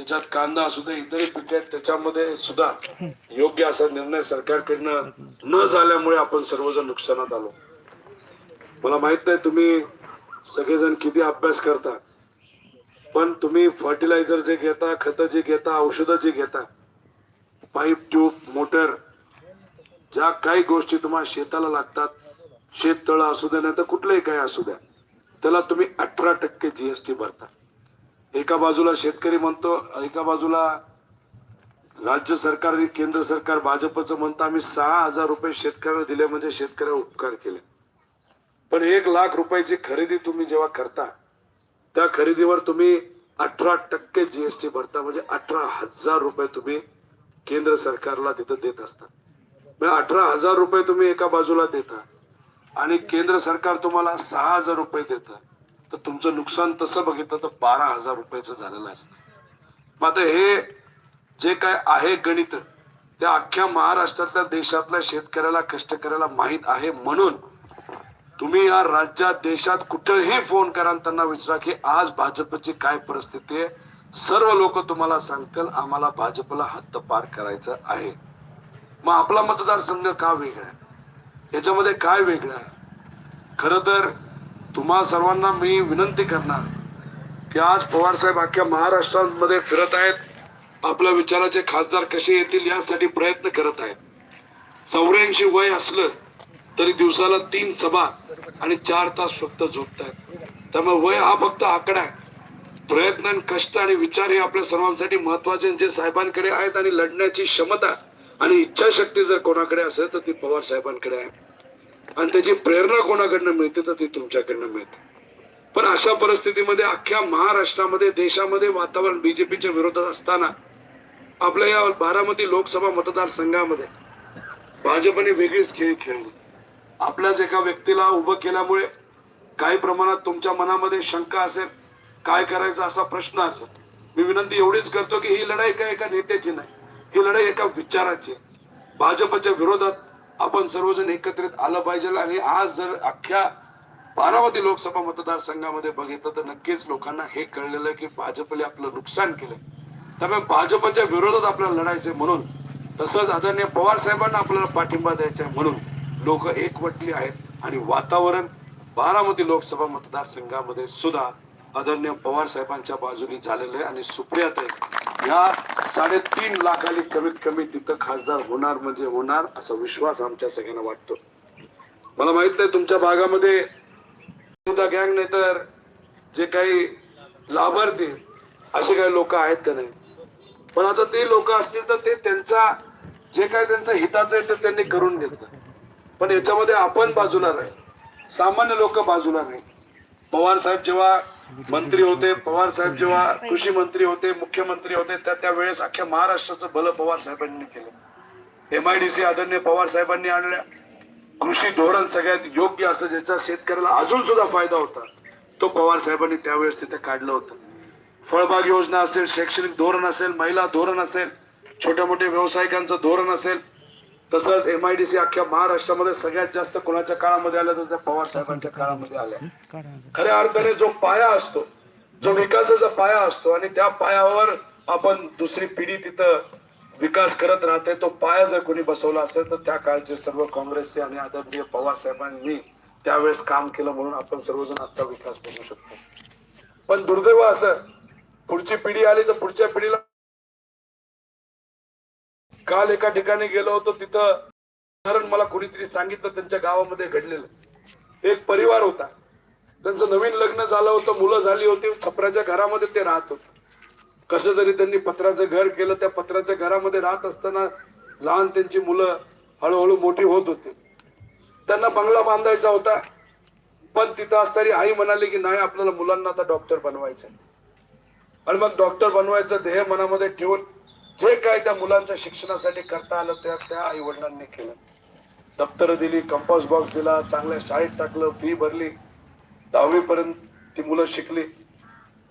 त्याच्यात कांदा असू दे इतरही पिके आहेत त्याच्यामध्ये सुद्धा योग्य असा निर्णय सरकारकडनं न झाल्यामुळे आपण सर्वजण नुकसानात आलो. मला माहीत नाही तुम्ही सगळेजण किती अभ्यास करता पण तुम्ही फर्टिलायझर जे घेता खतं जे घेता औषधं जे घेता पाईप ट्यूब मोटर ज्या काही गोष्टी तुम्हाला शेताला लागतात शेततळ असू द्या नाही तर कुठलंही काही असू द्या त्याला तुम्ही अठरा टक्के जीएसटी भरता. एका बाजूला शेतकरी म्हणतो एका बाजूला राज्य सरकार आणि केंद्र सरकार भाजपचं म्हणतं आम्ही सहा हजार रुपये शेतकऱ्याला दिले म्हणजे शेतकऱ्यावर उपकार केले. पण एक लाख रुपयाची खरेदी तुम्ही जेव्हा करता त्या खरेदीवर तुम्ही अठरा टक्के जीएसटी भरता म्हणजे अठरा हजार रुपये तुम्ही केंद्र सरकारला तिथं देत असता. म्हणजे अठरा हजार रुपये तुम्ही एका बाजूला देता आणि केंद्र सरकार तुम्हाला सहा हजार रुपये देतं. तर तुमचं नुकसान तसं बघितलं तर बारा हजार रुपयाचं झालेलं असतं मग आता हे जे काय आहे गणित ते अख्ख्या महाराष्ट्रातल्या देशातल्या शेतकऱ्याला कष्टकऱ्याला माहीत आहे म्हणून तुम्ही या राज्यात देशात कुठेही फोन करा त्यांना विचारा की आज भाजपची काय परिस्थिती आहे. सर्व लोक तुम्हाला सांगतील आम्हाला भाजपला हद्दपार करायचं आहे. मग आपला मतदारसंघ का वेगळा आहे? याच्यामध्ये काय वेगळं आहे? खर तर तुम्हा सर्वांना मी विनंती करणार की आज पवार साहेब अख्ख्या महाराष्ट्रामध्ये फिरत आहेत. आपल्या विचाराचे खासदार कसे येतील यासाठी प्रयत्न करत आहेत. चौऱ्याऐंशी वय असलं तरी दिवसाला तीन सभा आणि चार तास फक्त झोपतायत. त्यामुळे वय हा फक्त आकडा आहे. प्रयत्न आणि कष्ट आणि विचार हे आपल्या सर्वांसाठी महत्त्वाचे जे साहेबांकडे आहेत आणि लढण्याची क्षमता आणि इच्छाशक्ती जर कोणाकडे असेल तर ती पवार साहेबांकडे आहे. आणि त्याची प्रेरणा कोणाकडनं मिळते तर ती तुमच्याकडनं मिळते. पण अशा परिस्थितीमध्ये अख्ख्या महाराष्ट्रामध्ये देशामध्ये वातावरण बीजेपीच्या विरोधात असताना आपल्या या बारामती लोकसभा मतदारसंघामध्ये भाजपने वेगळीच खेळ खेळली. आपल्याच एका व्यक्तीला उभं केल्यामुळे काही प्रमाणात तुमच्या मनामध्ये शंका असेल काय करायचं असा प्रश्न असेल. मी विनंती एवढीच करतो की ही लढाई काय एका नेत्याची नाही ही लढाई एका विचाराची भाजपच्या विरोधात आपण सर्वजण एकत्रित आलं पाहिजे आणि आज जर अख्ख्या बारामती लोकसभा मतदारसंघामध्ये बघितलं तर नक्कीच लोकांना हे कळलेलं आहे की भाजपने आपलं नुकसान केलंय. त्यामुळे भाजपच्या विरोधात आपल्याला लढायचंय म्हणून तसंच आदरणीय पवार साहेबांना आपल्याला पाठिंबा द्यायचा आहे म्हणून लोक एकवटली आहेत. आणि वातावरण बारामती लोकसभा मतदारसंघामध्ये सुद्धा आदरणीय पवार साहेबांच्या बाजूने झालेलं आहे. आणि सुप्रियाताई या साडेतीन लाखाली कमीत कमी तिथं खासदार होणार म्हणजे होणार असा विश्वास आमच्या सगळ्यांना वाटतो. मला माहीत नाही तुमच्या भागामध्ये गँग नाही तर जे काही लाभार्थी असे काही लोक आहेत का नाही? पण आता ते लोक असतील तर ते त्यांचा जे काय त्यांचं हिताचं आहे ते त्यांनी करून घेतलं. पण याच्यामध्ये आपण बाजूला नाही. सामान्य लोक बाजूला नाही. पवार साहेब जेव्हा मंत्री होते पवार साहेब जेव्हा कृषी मंत्री होते मुख्यमंत्री होते त्या त्यावेळेस अख्ख्या महाराष्ट्राचं भलं पवार साहेबांनी केलं. एम आदरणीय पवार साहेबांनी आणल्या. कृषी धोरण सगळ्यात योग्य असं ज्याचा शेतकऱ्याला अजून सुद्धा फायदा होता तो पवार साहेबांनी त्यावेळेस तिथे काढलं होतं. फळबाग योजना असेल शैक्षणिक धोरण असेल महिला धोरण असेल छोट्या मोठ्या व्यावसायिकांचं धोरण असेल तसंच एम आय डी सी अख्ख्या महाराष्ट्रामध्ये सगळ्यात जास्त कोणाच्या काळामध्ये आल्या तर त्या पवार साहेबांच्या काळामध्ये आल्या खऱ्या अर्थाने जो पाया असतो जो विकासाचा पाया असतो आणि त्या पायावर आपण दुसरी पिढी तिथं विकास करत राहते तो पाया जर कोणी बसवला असेल तर त्या काळचे सर्व काँग्रेसचे आणि आदरणीय पवार साहेबांनी त्यावेळेस काम केलं म्हणून आपण सर्वजण आजचा विकास करू शकतो. पण दुर्दैव असं पुढची पिढी आली तर पुढच्या पिढीला काल एका ठिकाणी गेलो होतो तिथं कारण मला कोणीतरी सांगितलं त्यांच्या गावामध्ये घडलेलं. एक परिवार होता. त्यांचं नवीन लग्न झालं होतं मुलं झाली होती छपराच्या घरामध्ये ते राहत होते. कसं तरी त्यांनी पत्राचं घर केलं त्या पत्राच्या घरामध्ये राहत असताना लहान त्यांची मुलं हळूहळू मोठी होत होती. त्यांना बंगला बांधायचा होता पण तिथं असताना आई म्हणाली की नाही आपल्याला मुलांना आता डॉक्टर बनवायचं आणि मग डॉक्टर बनवायचं ध्येय मनामध्ये ठेवून जे काय त्या मुलांच्या शिक्षणासाठी करता आलं त्या त्या आई वडिलांनी केलं. दप्तर दिली कंपास बॉक्स दिला चांगल्या शाळेत टाकलं फी भरली. दहावी पर्यंत ती मुलं शिकली.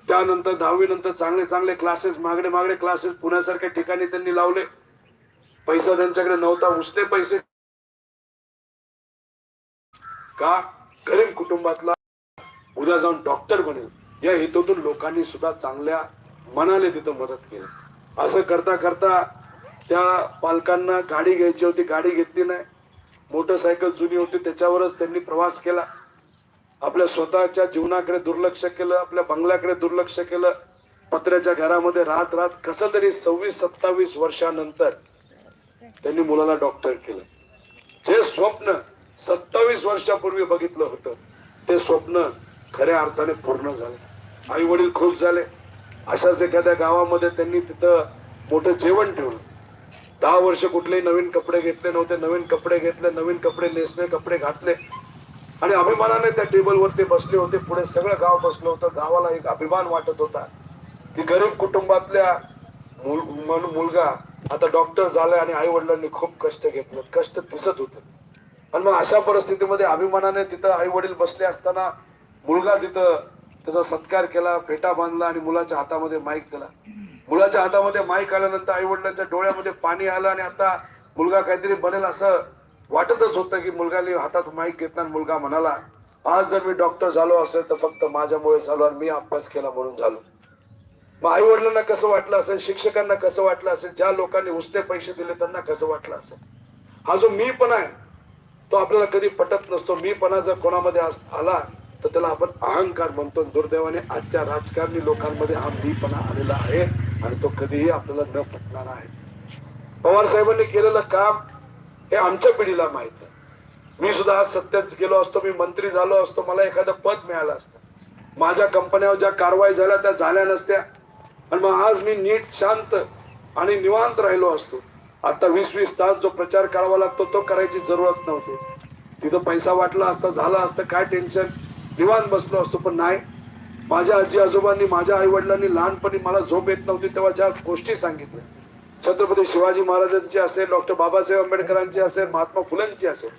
त्यानंतर दहावी नंतर चांगले चांगले क्लासेस मागडे मागडे क्लासेस पुण्यासारख्या ठिकाणी त्यांनी लावले. पैसा त्यांच्याकडे नव्हता उसने पैसे का? गरीब कुटुंबातला उद्या जाऊन डॉक्टर बनेल. या हेतूतून लोकांनी सुद्धा चांगल्या मनाले तिथं मदत केली. असं करता करता त्या पालकांना गाडी घ्यायची होती गाडी घेतली नाही. मोटरसायकल जुनी होती त्याच्यावरच त्यांनी प्रवास केला. आपल्या स्वतःच्या जीवनाकडे दुर्लक्ष केलं आपल्या बंगल्याकडे दुर्लक्ष केलं. पत्र्याच्या घरामध्ये राहत राहत कसं तरी सव्वीस सत्तावीस वर्षानंतर त्यांनी मुलाला डॉक्टर केलं. जे स्वप्न सत्तावीस वर्षापूर्वी बघितलं होतं ते स्वप्न खऱ्या अर्थाने पूर्ण झाले. आई वडील खुश झाले. अशाच एखाद्या गावामध्ये त्यांनी तिथं मोठं जेवण ठेवलं. दहा वर्ष कुठलेही नवीन कपडे घेतले नव्हते नवीन कपडे घेतले नवीन कपडे नेसले कपडे घातले. आणि अभिमानाने त्या टेबलवरती बसले होते पुढे सगळं गाव बसलं होतं गावाला एक अभिमान वाटत होता. की गरीब कुटुंबातल्या मुल- मुलगा आता डॉक्टर झालाय आणि आई वडिलांनी खूप कष्ट घेतलं कष्ट दिसत होते. आणि मग अशा परिस्थितीमध्ये अभिमानाने तिथं आई वडील बसले असताना मुलगा तिथं त्याचा सत्कार केला फेटा बांधला आणि मुलाच्या हातामध्ये माईक दिला. मुलाच्या हातामध्ये माईक आल्यानंतर आई वडिलांच्या डोळ्यामध्ये पाणी आलं आणि आता मुलगा काहीतरी बनेल असं वाटतच होतं की मुलगाने हातात माईक घेतला आणि मुलगा म्हणाला आज जर मी डॉक्टर झालो असेल तर फक्त माझ्यामुळे झालो आणि मी अभ्यास केला म्हणून झालो. मग आई वडिलांना कसं वाटलं असेल शिक्षकांना कसं वाटलं असेल ज्या लोकांनी उसने पैसे दिले त्यांना कसं वाटलं असेल? हा जो मी पण आहे तो आपल्याला कधी पटत नसतो. मी पणा जर कोणामध्ये आला तर त्याला आपण अहंकार म्हणतो. दुर्दैवाने आजच्या राजकारणी लोकांमध्ये हा मीपणा आलेला आहे आणि तो कधीही आपल्याला न पटणार आहे. पवार साहेबांनी केलेलं काम हे आमच्या पिढीला माहीत आहे. मी सुद्धा आज सत्यात गेलो असतो मी मंत्री झालो असतो मला एखादं पद मिळालं असतं. माझ्या कंपन्यावर ज्या कारवाई झाल्या त्या झाल्या नसत्या. आणि मग आज मी नीट शांत आणि निवांत राहिलो असतो. आता वीस वीस तास जो प्रचार करावा लागतो तो करायची जरूरत नव्हती. तिथं पैसा वाटला असता झाला असतं काय टेन्शन निवांत बसलो असतो पण नाही. माझ्या आजी आजोबांनी माझ्या आई वडिलांनी लहानपणी मला झोप येत नव्हती तेव्हा ज्या गोष्टी सांगितल्या. छत्रपती शिवाजी महाराजांची असेल डॉक्टर बाबासाहेब आंबेडकरांची असेल महात्मा फुलेंची असेल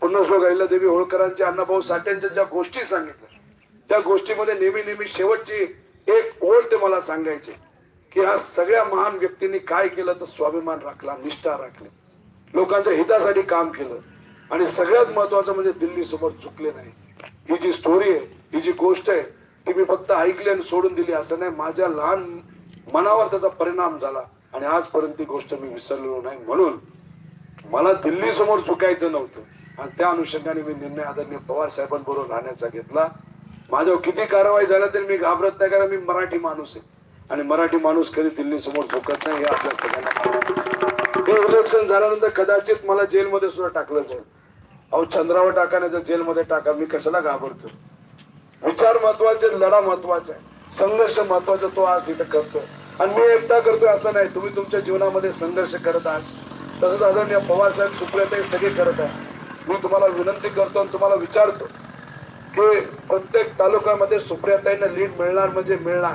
पुण्यश्लोक अहिल्यादेवी होळकरांचे अण्णाभाऊ साठ्यांच्या ज्या गोष्टी सांगितल्या त्या गोष्टीमध्ये नेहमी नेहमी शेवटची एक ओळ ते मला सांगायचे की ह्या सगळ्या महान व्यक्तींनी काय केलं तर स्वाभिमान राखला निष्ठा राखली. लोकांच्या हितासाठी काम केलं. आणि सगळ्यात महत्वाचं म्हणजे दिल्ली समोर चुकले नाही. ही जी स्टोरी आहे ही जी गोष्ट आहे ती मी फक्त ऐकली आणि सोडून दिली. असं नाही माझ्या लहान मनावर त्याचा परिणाम झाला आणि आजपर्यंत ती गोष्ट मी विसरलेलो नाही. म्हणून मला दिल्ली समोर चुकायचं नव्हतं. आणि त्या अनुषंगाने मी निर्णय आदरणीय पवार साहेबांबरोबर राहण्याचा घेतला. माझ्यावर किती कारवाई झाल्या तरी मी घाबरत नाही कारण मी मराठी माणूस आहे. आणि मराठी माणूस कधी दिल्ली समोर झुकत नाही हे आपल्या सगळ्यांना हे इलेक्शन झाल्यानंतर कदाचित मला जेलमध्ये सुद्धा टाकलं जाईल. अहो चंद्रावर टाका नाही तर जेलमध्ये टाका. मी कशाला घाबरतो? विचार महत्त्वाचे लढा महत्त्वाचा आहे. संघर्ष महत्त्वाचा तो आज इथं करतोय. आणि मी एकटा करतोय असं नाही. तुम्ही तुमच्या जीवनामध्ये संघर्ष करत आहात. तसंच आदरणीय पवार साहेब सुप्रियाताई सगळे करत आहे मी तुम्हाला विनंती करतो आणि तुम्हाला विचारतो की प्रत्येक तालुक्यामध्ये सुप्रियाताईंना लीड मिळणार म्हणजे मिळणार.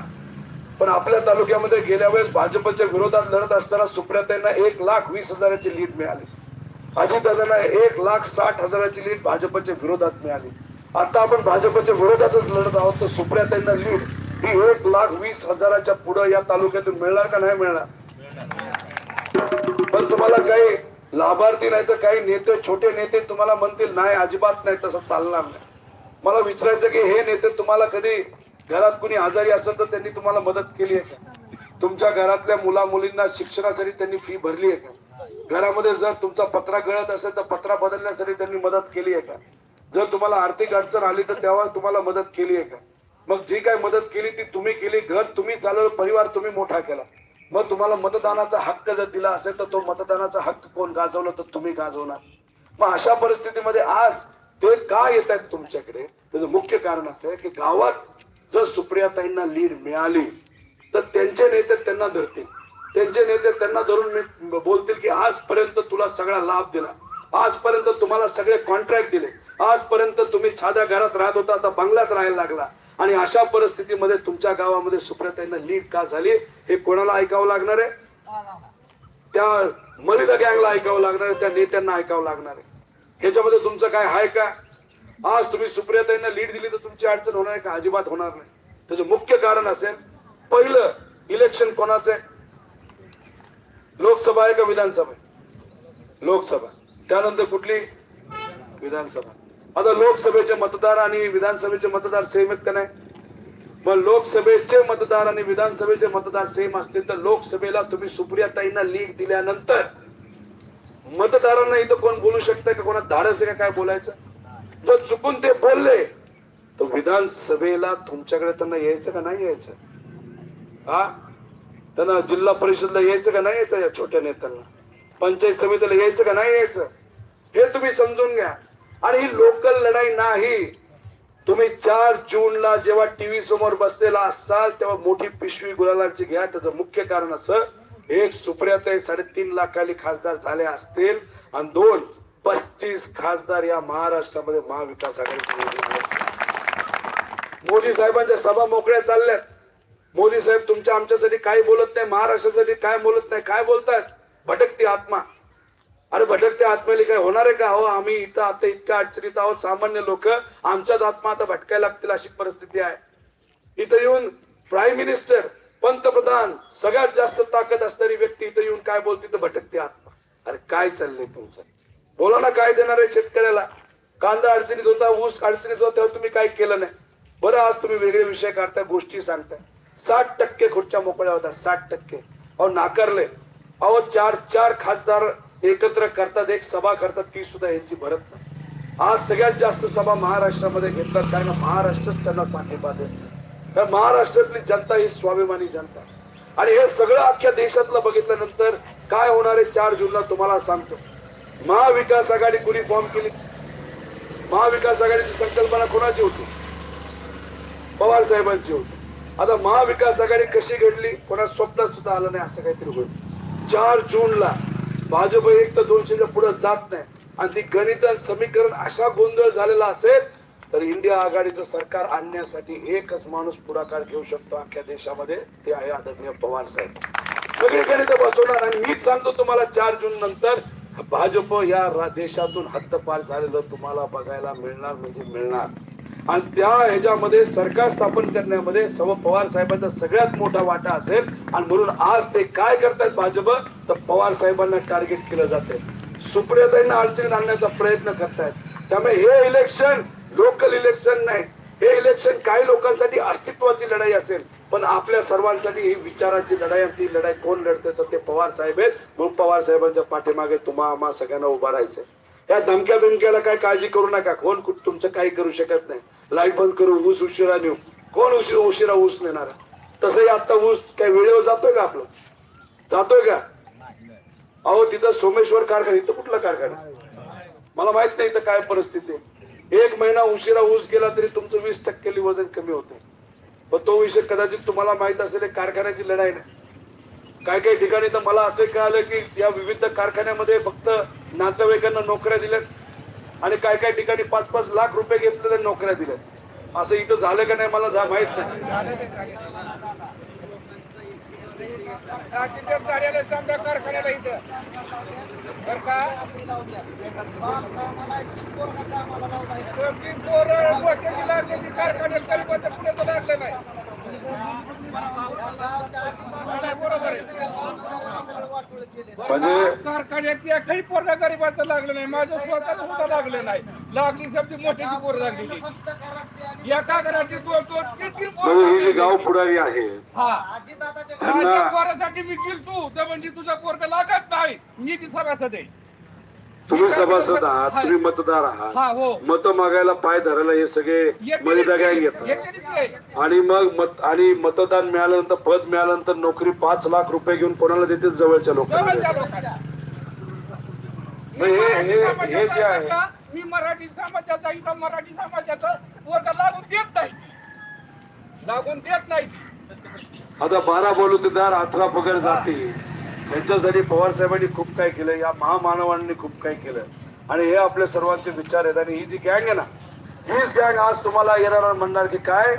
पण आपल्या तालुक्यामध्ये गेल्या वेळेस भाजपच्या विरोधात लढत असताना सुप्रियाताईंना एक लाख वीस हजाराची लीड मिळाली. अजितदादांना एक लाख साठ हजाराची लीड भाजपच्या विरोधात मिळाली. आता आपण भाजपच्या विरोधातच लढत आहोत तर सुप्रियाताईंना लीड ही एक लाख वीस हजाराच्या पुढे या तालुक्यातून मिळणार का नाही मिळणार? पण तुम्हाला काही लाभार्थी नाही तर काही नेते छोटे नेते तुम्हाला म्हणतील नाही अजिबात नाही तसं चालणार नाही. मला विचारायचं की हे नेते तुम्हाला कधी घरात कुणी आजारी असेल तर त्यांनी तुम्हाला मदत केली आहे का? तुमच्या घरातल्या मुला मुलींना शिक्षणासाठी त्यांनी फी भरली आहे का? घरामध्ये जर तुमचा पत्रा गळत असेल तर पत्रा बदलण्यासाठी त्यांनी मदत केली आहे का? जर तुम्हाला आर्थिक अडचण आली तर तेव्हा तुम्हाला मदत केली आहे का? मग जी काय मदत केली ती तुम्ही केली घर तुम्ही चालवलं परिवार तुम्ही मोठा केला. मग तुम्हाला मतदानाचा हक्क जर दिला असेल तर तो मतदानाचा हक्क कोण गाजवलं तर तुम्ही गाजवणार. मग अशा परिस्थितीमध्ये आज ते का येत आहेत तुमच्याकडे? त्याचं मुख्य कारण असं आहे की गावात जर सुप्रियाताईंना लीड मिळाली तर त्यांचे नेते त्यांना धरतील. त्यांचे नेते त्यांना धरून मी बोलतील की आजपर्यंत तुला सगळा लाभ दिला. आजपर्यंत तुम्हाला सगळे कॉन्ट्रॅक्ट दिले. आजपर्यंत तुम्ही साध्या घरात राहत होता आता बंगल्यात राहायला लागला. आणि अशा परिस्थितीमध्ये तुमच्या गावामध्ये सुप्रियाताईंना लीड का झाली हे कोणाला ऐकावं लागणार आहे? त्या मलिदा गँगला ऐकावं लागणार आहे त्या नेत्यांना ऐकावं लागणार आहे. ह्याच्यामध्ये तुमचं काय आहे का? आज तुम्ही सुप्रियाताईंना लीड दिली तर तुमची अडचण होणार आहे का? अजिबात होणार नाही. त्याचं मुख्य कारण असेल पहिलं इलेक्शन कोणाचं आहे? लोकसभा आहे का विधानसभा लोकसभा. त्यानंतर कुठली? विधानसभा. आता लोकसभेचे मतदार आणि विधानसभेचे मतदार सेम आहेत का नाही? मग लोकसभेचे मतदार आणि विधानसभेचे मतदार सेम असतील तर लोकसभेला तुम्ही सुप्रियाताईंना लीड दिल्यानंतर मतदारांना इथं कोण बोलू शकतं का? कोणा धाडस आहे का? काय बोलायचं? जर चुकून ते बोलले तर विधानसभेला तुमच्याकडे त्यांना यायचं का? नाही यायचं. हा? त्यांना जिल्हा परिषदला यायचं का नाही यायचं या छोट्या नेत्यांना? पंचायत समितीला यायचं का नाही यायचं? हे तुम्ही समजून घ्या. आणि ही लोकल लढाई नाही. तुम्ही चार जूनला जेव्हा टीव्ही समोर बसलेला असाल तेव्हा मोठी पिशवी गुलालांची घ्या. त्याचं मुख्य कारण असं एक सुप्रियाताई साडेतीन लाखाली खासदार झाले असतील. आणि दोन पस्तीस खासदार या महाराष्ट्रामध्ये महाविकास आघाडी मोदी साहेबांच्या सभा मोकळ्या चालल्यात. मोदी साहेब तुमच्या आमच्यासाठी काही बोलत नाही महाराष्ट्रासाठी काय बोलत नाही काय बोलतायत भटकती आत्मा. अरे भटकत्या आत्म्याला काय होणार आहे का? हो आम्ही इथं आता इतक्या अडचणीत आहोत सामान्य लोक. आमच्याच आत्मा आता भटकायला लागतील अशी परिस्थिती आहे. इथं येऊन प्राईम मिनिस्टर पंतप्रधान सगळ्यात जास्त ताकद असणारी व्यक्ती इथं येऊन काय बोलते तर भटकते आत्मा. अरे काय चाललंय तुमचं? बोला ना काय देणार आहे शेतकऱ्याला? कांदा अडचणीत होता ऊस अडचणीत होता तेव्हा तुम्ही काय केलं नाही? बरं आज तुम्ही वेगळे विषय काढताय गोष्टी सांगताय. साठ टक्के खुर्च्या मोकळ्या होत्या साठ टक्के. अहो नाकारले. अहो चार चार खासदार एकत्र करतात एक सभा करतात ती सुद्धा यांची भरत नाही. आज सगळ्यात जास्त सभा महाराष्ट्रामध्ये घेतात कारण महाराष्ट्रच त्यांना पाठिंबा देत कारण महाराष्ट्रातली जनता ही स्वाभिमानी जनता. आणि हे सगळं अख्ख्या देशातलं बघितल्यानंतर काय होणार आहे चार जूनला तुम्हाला सांगतो. महाविकास आघाडी कुणी फॉर्म केली? महाविकास आघाडीची संकल्पना कोणाची होती? पवार साहेबांची होती. आता महाविकास आघाडी कशी घडली कोणा स्वप्नात सुद्धा आलं नाही असं काहीतरी होईल. चार जूनला भाजप एक तर दोनशेच्या पुढे जात नाही. आणि ती गणित आणि समीकरण अशा गोंधळ झालेला असेल तर इंडिया आघाडीचं सरकार आणण्यासाठी एकच माणूस पुढाकार घेऊ शकतो अख्ख्या देशामध्ये ते आहे आदरणीय पवार साहेब. सगळी गणित बसवणार आणि मीच सांगतो तुम्हाला चार जून नंतर भाजप या देशातून हद्दपार झालेलं तुम्हाला बघायला मिळणार म्हणजे मिळणार. आणि त्या ह्याच्यामध्ये सरकार स्थापन करण्यामध्ये सर्व पवार साहेबांचा सगळ्यात मोठा वाटा असेल. आणि म्हणून आज ते काय करतात भाजप तर पवार साहेबांना टार्गेट केलं जाते सुप्रियताईंना अडचणीत आणण्याचा प्रयत्न करतायत. त्यामुळे हे इलेक्शन लोकल इलेक्शन नाही. हे इलेक्शन काही लोकांसाठी अस्तित्वाची लढाई असेल. पण आपल्या सर्वांसाठी ही विचाराची लढाई आणि ती लढाई कोण लढते तर ते पवार साहेब आहेत. म्हणून पवार साहेबांच्या पाठीमागे तुम्हा आम्हा सगळ्यांना उभा राहायचंय. या धमक्या बिमक्याला काय काळजी करू नका. कोण कुठ- तुमचं काही करू शकत नाही. लाइट बंद करू ऊस उशिरा नेऊ. कोण उशिरा उशिरा ऊस नेणार? तसंही आता ऊस काय वेळेवर जातोय का आपलं? जातोय का? अहो तिथं सोमेश्वर कारखाना इथं कुठला कारखाना? मला माहीत नाही इथं काय परिस्थिती आहे. एक महिना उशिरा ऊस गेला तरी तुमचं वीस टक्के वजन कमी होते पण तो विषय कदाचित तुम्हाला माहीत असेल कारखान्याची लढाई नाही. काय काही ठिकाणी तर मला असं कळालं की या विविध कारखान्यामध्ये फक्त नातेवाईकांना नोकऱ्या दिल्यात आणि काय काय ठिकाणी पाच पाच लाख रुपये घेतलेल्या नोकऱ्या दिल्यात. असं इथं झालं का नाही मला जा माहीत नाही. कारखान्यात. म्हणजे कारखान्यात काही पोरगा गरीबाचं लागलं नाही. माझं स्वतःच सुद्धा लागलं नाही. लागली समजी मोठ्याची पोर लागलेली. एका घराची दोन दोन तीन म्हणजे ही जी. गाव पुढारी आहे पोरासाठी मी तू. तर म्हणजे तुझा पोरगा लागत नाही मी बी सभासद आहे. तुम्ही सभासद आहात तुम्ही मतदार आहात. हो मत मागायला पाय धरायला हे सगळे घेतात येतेच आहे. आणि मग मत आणि मतदान मिळाल्यानंतर पद मिळाल्यानंतर नोकरी पाच लाख रुपये घेऊन कोणाला देते? जवळच्या लोकांना हे जे आहे मी मराठी समाजाचा इथं मराठी समाजाचा वर्ग लागून देत नाही. लागून देत नाही. आता बारा बलुतेदार अठरा पगार जाती यांच्यासाठी पवार साहेबांनी खूप काय केलं या महामानवांनी खूप काय केलं. आणि हे आपल्या सर्वांचे विचार आहेत. आणि ही जी गँग आहे ना हीच गँग आज तुम्हाला येणार म्हणणार की काय?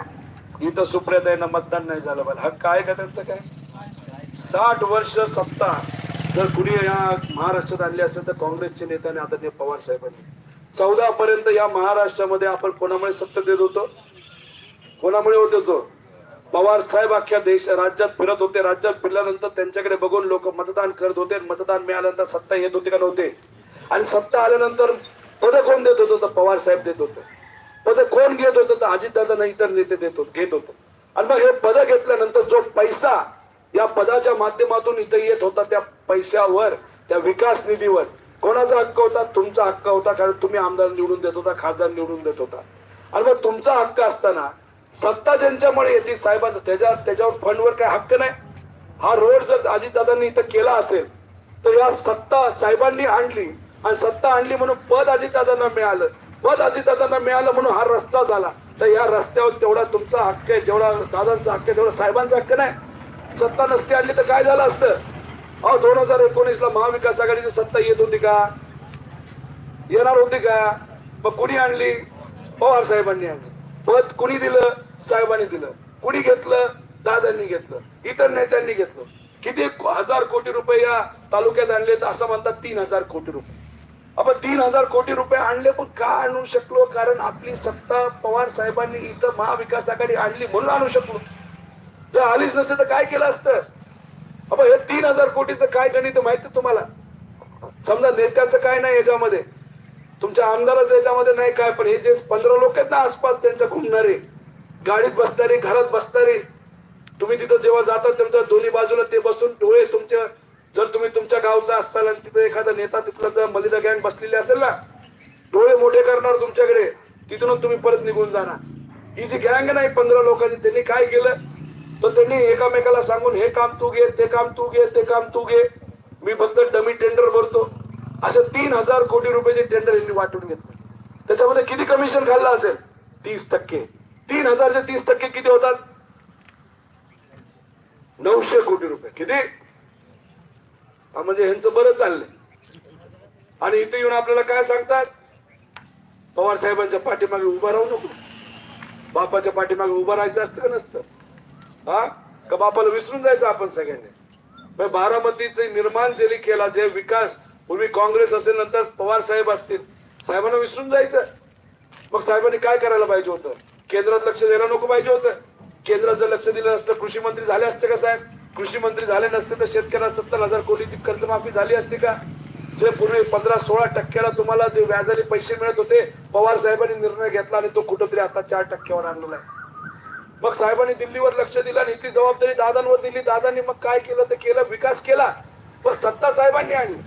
इथं सुप्रियाताईंना मतदान नाही झालं पाहिजे. हक्क आहे का त्यांचं काय? साठ वर्ष सत्ता. जर कुणी या महाराष्ट्रात आणली असेल तर काँग्रेसचे नेत्याने आदरणीय पवार साहेबांनी. चौदा पर्यंत या महाराष्ट्रामध्ये आपण कोणामुळे सत्ता देत होतो? कोणामुळे होत होतो? पवार साहेब अख्ख्या देश राज्यात फिरत होते. राज्यात फिरल्यानंतर त्यांच्याकडे बघून लोक मतदान करत होते. मतदान मिळाल्यानंतर सत्ता येत होते का नव्हते. आणि सत्ता आल्यानंतर पद कोण देत होतं? तर पवार साहेब देत होते. पद कोण घेत होतं? तर अजितदादा नाही इतर नेते देत होते घेत होते. आणि मग हे पद घेतल्यानंतर जो पैसा या पदाच्या माध्यमातून इथं येत होता त्या पैशावर त्या विकास निधीवर कोणाचा हक्क होता? तुमचा हक्क होता कारण तुम्ही आमदार निवडून देत होता खासदार निवडून देत होता. आणि मग तुमचा हक्क असताना सत्ता ज्यांच्यामुळे येते साहेबांचा त्याच्या त्याच्यावर फंडवर काय हक्क नाही? हा रोड जर अजितदादांनी इथं केला असेल तर या सत्ता साहेबांनी आणली आणि सत्ता आणली म्हणून पद अजितदादांना मिळालं. पद अजितदादांना मिळालं म्हणून हा रस्ता झाला. तर या रस्त्यावर तेवढा तुमचा हक्क आहे जेवढा दादांचा हक्क आहे तेवढा साहेबांचा हक्क नाही. सत्ता नसती आणली तर काय झालं असतं? अहो दोन हजार एकोणीस ला महाविकास आघाडीची सत्ता येत होती का? येणार होती का? मग कुणी आणली? पवार साहेबांनी आणली. पद कुणी दिलं? साहेबांनी दिलं. कुणी घेतलं? दादांनी घेतलं. इतर नेत्यांनी घेतलं. किती हजार कोटी रुपये या तालुक्यात आणले तर असं म्हणतात तीन हजार कोटी रुपये. आपण तीन हजार कोटी रुपये आणले पण का आणू शकलो? कारण आपली सत्ता पवार साहेबांनी इथं महाविकास आघाडी आणली म्हणून आणू शकलो. जर आलीच नसते तर काय केलं असतं? आपण हे तीन हजार कोटीचं काय गणित माहिती तुम्हाला? समजा नेत्याचं काय नाही याच्यामध्ये. तुमच्या आमदारच याच्यामध्ये नाही काय पण हे जे पंधरा लोक आहेत ना आसपास त्यांच्या घुमणारे गाडीत बसणारे घरात बसणारे तुम्ही तिथं जेव्हा जाता तुमच्या दोन्ही बाजूला ते बसून डोळे तुमच्या जर तुम्ही तुमच्या गावचा असाल आणि तिथे एखादा नेता तिथला जर मलिदा गँग बसलेली असेल ना डोळे मोठे करणार तुमच्याकडे तिथूनच तुम्ही परत निघून जाणार. ही जी गँग नाही पंधरा लोकांची त्यांनी काय केलं? तर त्यांनी एकामेकाला सांगून हे काम तू घे ते काम तू घे ते काम तू घे. मी फक्त डमी टेंडर भरतो. असे तीन हजार कोटी रुपयाचे टेंडर यांनी वाटून घेतले. त्याच्यामध्ये किती कमिशन खाल्लं असेल? तीस टक्के. तीन हजारचे तीस टक्के किती होतात? नऊशे कोटी रुपये. किती? हा म्हणजे ह्यांचं बरं चाललंय. आणि इथे येऊन आपल्याला काय सांगतात? पवार साहेबांच्या पाठीमागे उभं राहू नको. बापाच्या पाठीमागे उभं राहायचं असतं का नसतं? हा? का बापाला विसरून जायचं आपण सगळ्यांनी? बारामतीचे निर्माण जे केला जे विकास पूर्वी काँग्रेस असेल नंतर पवार साहेब असतील. साहेबांना विसरून जायचं. मग साहेबांनी काय करायला पाहिजे होतं? केंद्रात लक्ष द्यायला नको पाहिजे होतं. केंद्रात जर लक्ष दिलं असतं कृषी मंत्री झाले असते का साहेब? कृषी मंत्री झाले नसते तर शेतकऱ्याला सत्तर हजार कोटीची कर्जमाफी झाली असती का? जे पूर्वी पंधरा सोळा टक्क्याला तुम्हाला जे व्याजाने पैसे मिळत होते पवार साहेबांनी निर्णय घेतला आणि तो कुठंतरी आता चार टक्क्यावर आणलेला आहे. मग साहेबांनी दिल्लीवर लक्ष दिलं आणि ती जबाबदारी दादांवर दिली. दादांनी मग काय केलं? ते केलं विकास केला. पण सत्ता साहेबांनी आणली.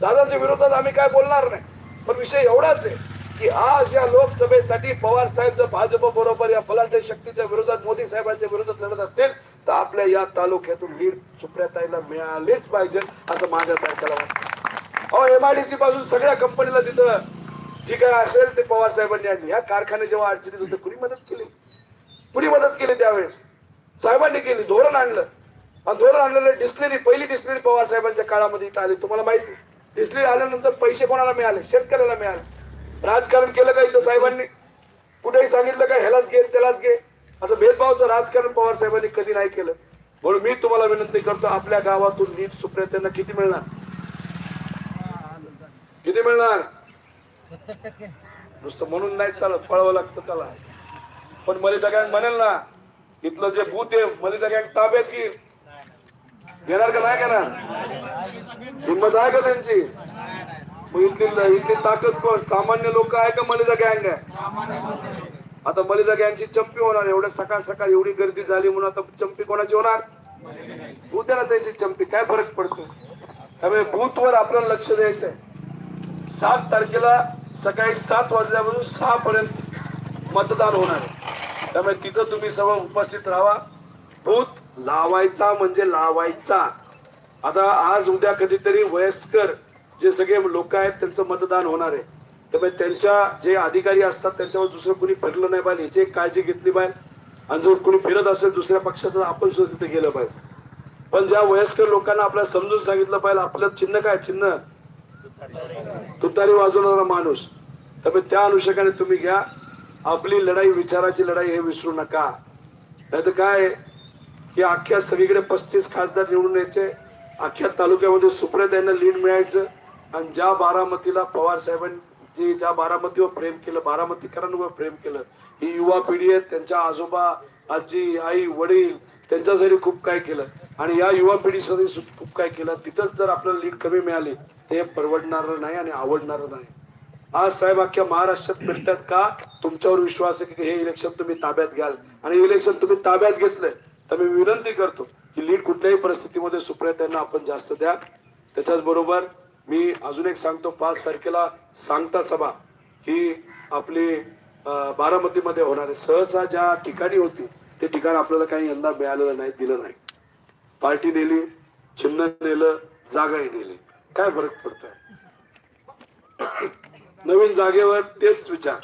दादाच्या विरोधात आम्ही काय बोलणार नाही. पण विषय एवढाच आहे की आज या लोकसभेसाठी पवार साहेब जर भाजप बरोबर या फलाटे शक्तीच्या विरोधात मोदी साहेबांच्या विरोधात लढत असतील तर आपल्या या तालुक्यातून लीड सुप्रियाताईला मिळालेच पाहिजे असं माझ्या सारख्याला वाटतं. अहो एमआयडीसी पासून सगळ्या कंपनीला तिथं जी काय असेल ते पवार साहेबांनी आणली. या कारखाने जेव्हा अडचणीत होते कुणी मदत केली? कुणी मदत केली त्यावेळेस? साहेबांनी केली धोरण आणलं. आणि धोरण आणलेलं डिस्लेरी पहिली डिस्लेरी पवार साहेबांच्या काळामध्ये इथं आली. तुम्हाला माहिती डिस्लेरी आल्यानंतर पैसे कोणाला मिळाले? शेतकऱ्याला मिळाले. राजकारण केलं का इथं साहेबांनी? कुठेही सांगितलं का ह्यालाच घे त्यालाच घे? असं भेदभावचं राजकारण पवार साहेबांनी कधी नाही केलं. म्हणून मी तुम्हाला विनंती करतो आपल्या गावातून नीट सुप्रियतेनं किती मिळणार? किती मिळणार? नुसतं म्हणून नाही चालत पळावं लागतं त्याला. पण मलिदा गँग म्हणेल ना इथलं जे भूत आहे मलिदा गँग ताब्यात घेईल. घेणार का नाही घेणार हिंमत आहे का त्यांची? मग इथली इथली ताकद कोण? सामान्य लोक आहे का मलिदा गँग आहे? आता मलिदा गँगची चंपी होणार एवढ्या सकाळ सकाळ एवढी गर्दी झाली म्हणून आता चंपी कोणाची होणार? उद्या ना त्यांची चंपी काय फरक पडतो? त्यामुळे बूथवर आपल्याला लक्ष द्यायचंय सात तारखेला सकाळी सात वाजल्यापासून सहा पर्यंत मतदान होणार आहे. त्यामुळे तिथं तुम्ही सर्व उपस्थित राहा. बूथ लावायचा म्हणजे लावायचा. आता आज उद्या कधीतरी वयस्कर जे सगळे लोक आहेत त्यांचं मतदान होणार आहे. त्यामुळे त्यांच्या जे अधिकारी असतात त्यांच्यावर दुसरं कोणी फिरलं नाही पाहिजे. याची काळजी घेतली पाहिजे. आणि जर कोणी फिरत असेल दुसऱ्या पक्षाचं आपण सुद्धा तिथे गेलं पाहिजे. पण ज्या वयस्कर लोकांना आपल्याला समजून सांगितलं पाहिजे आपलं चिन्ह काय चिन्ह. तुतारी वाजवणारा माणूस. त्यामुळे त्या अनुषंगाने तुम्ही घ्या. आपली लढाई विचाराची लढाई हे विसरू नका. नाही तर काय? आहे, की अख्ख्या सगळीकडे पस्तीस खासदार निवडून यायचे. अख्ख्या तालुक्यामध्ये सुप्रिया यांना लीड मिळायचं. आणि ज्या बारामतीला पवार साहेबांनी ज्या बारामतीवर प्रेम केलं बारामतीकरांवर प्रेम केलं ही युवा पिढी आहे त्यांच्या आजोबा आजी आई वडील त्यांच्यासाठी खूप काय केलं. आणि या युवा पिढीसाठी खूप काय केलं. तिथंच जर आपल्याला लीड कमी मिळाली ते परवडणार नाही आणि आवडणार नाही. आज साहेब अख्ख्या महाराष्ट्रात फिरतात का? तुमच्यावर विश्वास आहे की हे इलेक्शन तुम्ही ताब्यात घ्याल. आणि इलेक्शन तुम्ही ताब्यात घेतलंय. तर मी विनंती करतो की लीड कुठल्याही परिस्थितीमध्ये सुप्रियातांना आपण जास्त द्या. त्याच्याच बरोबर मी अजून एक सांगतो पाच तारखेला सांगता सभा ही आपली बारामतीमध्ये होणार आहे. सहसा ज्या ठिकाणी होती ते ठिकाण आपल्याला काही यंदा मिळालेलं नाही दिलं नाही. पार्टी नेली चिन्ह नेलं जागाही नेली. काय फरक पडतोय? नवीन जागेवर तेच विचार.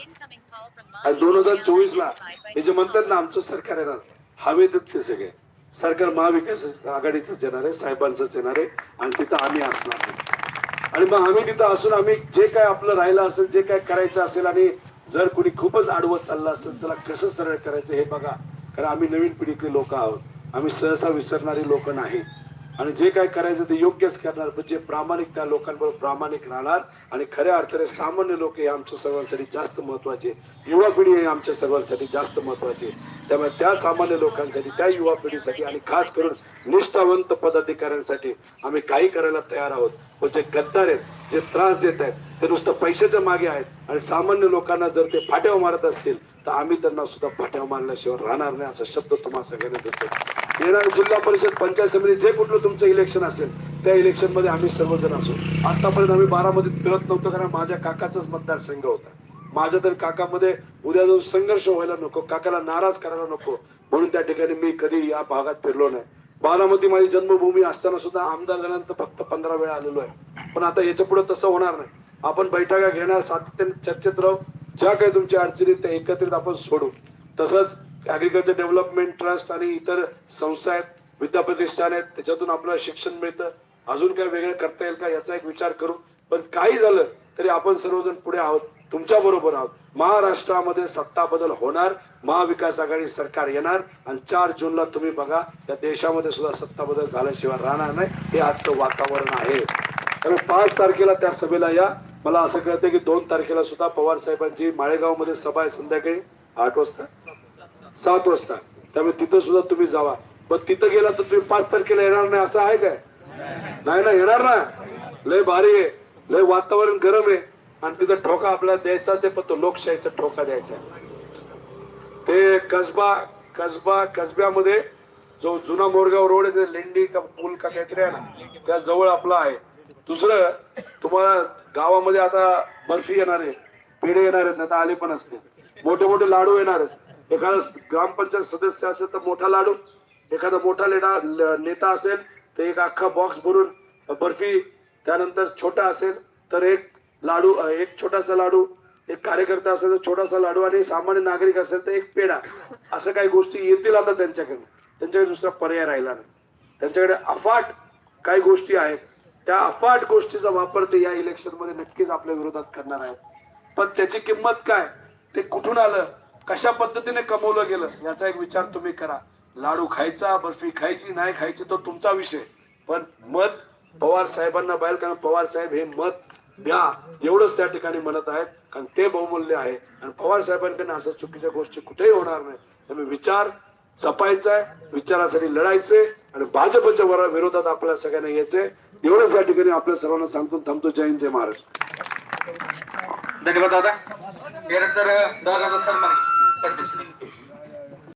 आज दोन हजार चोवीस ला हे जे म्हणतात ना आमचं सरकार येणार हवेत ते सगळे. सरकार महाविकास आघाडीच येणार आहे साहेबांचंच येणार आहे आणि तिथं आम्ही असणार आहे. आणि मग आम्ही तिथं असून आम्ही जे काय आपलं राहिलं असेल जे काय करायचं असेल आणि जर कोणी खूपच आडवत चाललं असेल त्याला कसं सरळ करायचं हे बघा. कारण आम्ही नवीन पिढीतले लोक आहोत. आम्ही सहसा विसरणारी लोक नाही. आणि जे काय करायचं ते योग्यच करणार पण जे प्रामाणिक त्या लोकांबरोबर प्रामाणिक राहणार. आणि खऱ्या अर्थाने सामान्य लोक हे आमच्या सर्वांसाठी जास्त महत्त्वाचे. युवा पिढी हे आमच्या सर्वांसाठी जास्त महत्त्वाचे. त्यामुळे त्या सामान्य लोकांसाठी त्या युवा पिढीसाठी आणि खास करून निष्ठावंत पदाधिकाऱ्यांसाठी आम्ही काही करायला तयार आहोत. पण जे गद्दार आहेत जे त्रास देत आहेत ते नुसतं पैशाच्या मागे आहेत. आणि सामान्य लोकांना जर ते फाट्यावर मारत असतील तर आम्ही त्यांना सुद्धा फाट्यावर मारल्याशिवाय राहणार नाही असा शब्द तुम्हाला सगळ्यांना देतो येणार जिल्हा परिषद पंचायत समिती जे कुठलं तुमचं इलेक्शन असेल त्या इलेक्शनमध्ये आम्ही सर्वजण असू. आतापर्यंत आम्ही बारामध्ये फिरत नव्हतो कारण माझ्या काकाचाच मतदारसंघ होता. माझ्या तर काकामध्ये उद्या जाऊन संघर्ष व्हायला नको काकाला नाराज करायला नको. म्हणून त्या ठिकाणी मी कधी या भागात फिरलो नाही. बारामती माझी जन्मभूमी असताना सुद्धा आमदार झाल्यानंतर फक्त पंधरा वेळा आलेलो आहे. पण आता याच्यापुढे तसं होणार नाही. आपण बैठका घेणार सातत्याने चर्चेत राहू. ज्या काही तुमच्या अडचणी त्या एकत्रित आपण सोडू. तसंच ऍग्रिकल्चर डेव्हलपमेंट ट्रस्ट आणि इतर संस्था आहेत विद्याप्रतिष्ठान आहेत त्याच्यातून आपल्याला शिक्षण मिळतं. अजून काय वेगळं करता येईल का याचा एक विचार करू पण काही झालं तरी आपण सर्वजण पुढे आहोत तुमच्या बरोबर आहोत. महाराष्ट्रामध्ये सत्ता बदल होणार महाविकास आघाडी सरकार येणार आणि चार जूनला तुम्ही बघा त्या देशामध्ये सुद्धा सत्ता बदल झाल्याशिवाय राहणार नाही. हे आजचं वातावरण आहे. त्यामुळे पाच तारखेला त्या सभेला या. मला असं कळतं की दोन तारखेला सुद्धा पवार साहेबांची माळेगावमध्ये सभा आहे संध्याकाळी आठ वाजता. सात वाजता. त्यामुळे तिथं सुद्धा तुम्ही जावा. पण तिथं गेला तर तुम्ही पाच तारखेला येणार नाही असं आहे काय? नाही ना येणार ना. लय भारी आहे. लय वातावरण गरम आहे. आणि तिथं ठोका आपल्याला द्यायचाच आहे पण तो लोकशाहीचा ठोका द्यायचा ते कसबा कसबा कसब्यामध्ये जो जुना मोरगाव रोड आहे ते लेंडी का पूल का काहीतरी आहे ना त्या जवळ आपला आहे. दुसरं तुम्हाला गावामध्ये आता बर्फी येणार आहे पेढे येणार आहेत आता आले पण असते मोठे मोठे लाडू येणार आहेत. एखादा ग्रामपंचायत सदस्य असेल तर मोठा लाडू एखादा मोठा लेडा नेता असेल तर एक अख्खा बॉक्स भरून बर्फी त्यानंतर छोटा असेल तर एक लाडू एक छोटासा लाडू एक कार्यकर्ता असेल तर छोटासा लाडू आणि सामान्य नागरिक असेल तर एक पेढा. असं काही गोष्टी येतील आता त्यांच्याकडे त्यांच्याकडे दुसरा पर्याय राहिला नाही. त्यांच्याकडे अफाट काही गोष्टी आहेत. त्या अफाट गोष्टीचा वापर ते या इलेक्शनमध्ये नक्कीच आपल्या विरोधात करणार आहेत. पण त्याची किंमत काय? ते कुठून आलं? कशा पद्धतीने कमवलं गेलं? याचा एक विचार तुम्ही करा. लाडू खायचा बर्फी खायची नाही खायची तो तुमचा विषय. पण मत पवार साहेबांना बाहेर कारण पवार साहेब हे मत द्या. एवढंच त्या ठिकाणी म्हणत आहेत. कारण ते बहुमूल्य आहे. आणि पवार साहेबांकडे असं चुकीच्या गोष्टी कुठेही होणार नाही. त्यामुळे विचार जपायचा विचारासाठी लढायचंय आणि भाजपच्या वर- विरोधात आपल्या सगळ्यांना यायचंय. एवढंच या ठिकाणी आपल्या सर्वांना सांगतो थांबतो. जय हिंद जय महाराष्ट्र. धन्यवाद दादा. त्यानंतर सन्मान.